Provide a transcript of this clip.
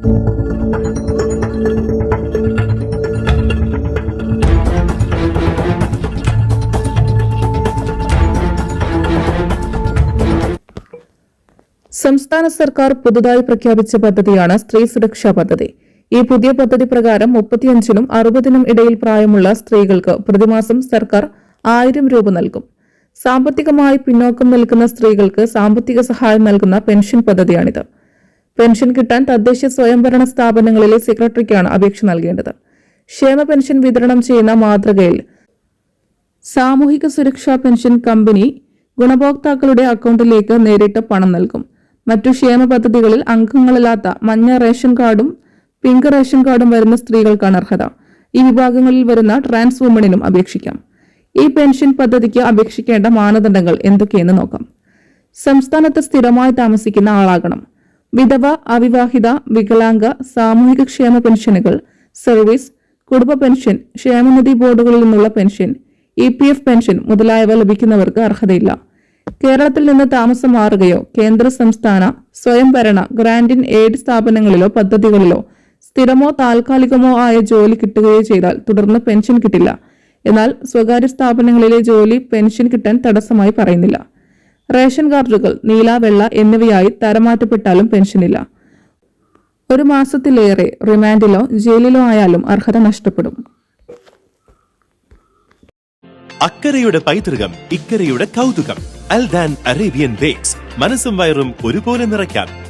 സംസ്ഥാന സർക്കാർ പുതുതായി പ്രഖ്യാപിച്ച പദ്ധതിയാണ് സ്ത്രീ സുരക്ഷാ പദ്ധതി. ഈ പുതിയ പദ്ധതി പ്രകാരം മുപ്പത്തിയഞ്ചിനും അറുപതിനും ഇടയിൽ പ്രായമുള്ള സ്ത്രീകൾക്ക് പ്രതിമാസം സർക്കാർ ആയിരം രൂപ നൽകും. സാമ്പത്തികമായി പിന്നോക്കം നിൽക്കുന്ന സ്ത്രീകൾക്ക് സാമ്പത്തിക സഹായം നൽകുന്ന പെൻഷൻ പദ്ധതിയാണിത്. പെൻഷൻ കിട്ടാൻ തദ്ദേശ സ്വയംഭരണ സ്ഥാപനങ്ങളിലെ സെക്രട്ടറിക്കാണ് അപേക്ഷ നൽകേണ്ടത്. ക്ഷേമ പെൻഷൻ വിതരണം ചെയ്യുന്ന മാതൃകയിൽ സാമൂഹിക സുരക്ഷാ പെൻഷൻ കമ്പനി ഗുണഭോക്താക്കളുടെ അക്കൗണ്ടിലേക്ക് നേരിട്ട് പണം നൽകും. മറ്റു ക്ഷേമ പദ്ധതികളിൽ അംഗങ്ങളല്ലാത്ത മഞ്ഞ റേഷൻ കാർഡും പിങ്ക് റേഷൻ കാർഡും വരുന്ന സ്ത്രീകൾക്കാണ് അർഹത. ഈ വിഭാഗങ്ങളിൽ വരുന്ന ട്രാൻസ് വുമണിനും അപേക്ഷിക്കാം. ഈ പെൻഷൻ പദ്ധതിക്ക് അപേക്ഷിക്കേണ്ട മാനദണ്ഡങ്ങൾ എന്തൊക്കെയെന്ന് നോക്കാം. സംസ്ഥാനത്ത് സ്ഥിരമായി താമസിക്കുന്ന ആളാകണം. വിധവ അവിവാഹിത വികലാംഗ സാമൂഹിക ക്ഷേമ പെൻഷനുകൾ സർവീസ് കുടുംബ പെൻഷൻ ക്ഷേമനിധി ബോർഡുകളിൽ നിന്നുള്ള pension E P F pension മുതലായവ ലഭിക്കുന്നവർക്ക് അർഹതയില്ല. കേരളത്തിൽ നിന്ന് താമസം മാറുകയോ കേന്ദ്ര സംസ്ഥാന സ്വയംഭരണ ഗ്രാൻഡിൻ എയ്ഡ് സ്ഥാപനങ്ങളിലോ പദ്ധതികളിലോ സ്ഥിരമോ താൽക്കാലികമോ ആയ ജോലി കിട്ടുകയോ ചെയ്താൽ തുടർന്ന് പെൻഷൻ കിട്ടില്ല. എന്നാൽ സ്വകാര്യ സ്ഥാപനങ്ങളിലെ ജോലി പെൻഷൻ കിട്ടാൻ തടസ്സമായി പറയുന്നില്ല. റേഷൻ കാർഡുകൾ നീല വെള്ള എന്നിവയായി തരമാറ്റപ്പെട്ടാലും പെൻഷനില്ല. ഒരു മാസത്തിലേറെ റിമാൻഡിലോ ജയിലിലോ ആയാലും അർഹത നഷ്ടപ്പെടും. അക്കരയുടെ പൈതൃകം ഇക്കരയുടെ കൗതുകം. Aldan Arabian bakes. മനസ്സും വയറും ഒരുപോലെ നിറയ്ക്കാം.